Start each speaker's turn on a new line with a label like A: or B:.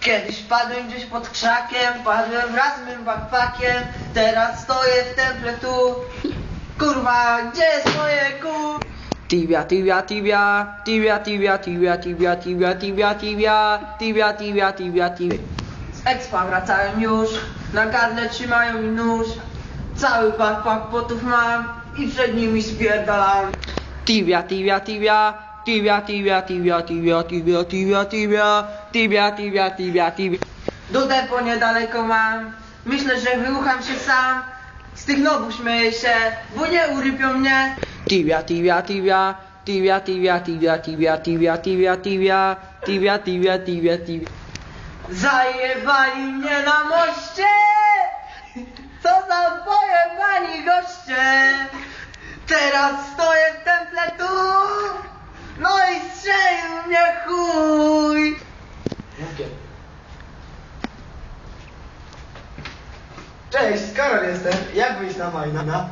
A: Kiedyś padłem gdzieś pod krzakiem, padłem wraz z mym backpackiem, teraz stoję w temple tu. Kurwa, gdzie jest moje ku?
B: Tibia, tibia, tibia, tibia, tibia, tibia, tibia, tibia, tibia, tibia, tibia, tibia, tibia, tibia.
A: Z expa wracałem już, na gardle trzymają mi nóż. Cały backpack potów mam i przed nimi spierdalam.
B: Tibia, tibia, tibia, tibia, tibia, tibia, tibia, tibia, tibia, tibia, tibia, tibia, tibia, tibia.
A: Do depo niedaleko mam, myślę, że wyrucham się sam. Z tych nowów śmieję się, bo nie urypią mnie.
B: Tibia, tibia, tibia, tibia, tibia, tibia, tibia, tibia, tibia, tibia, tibia, tibia, tibia, tibia.
A: Zajebali mnie na moście! Co za pojebani goście! Teraz stoję w temple tu! No i strzelił mnie chuj!
C: Cześć, Karol jestem. Jak wyjść na Majna?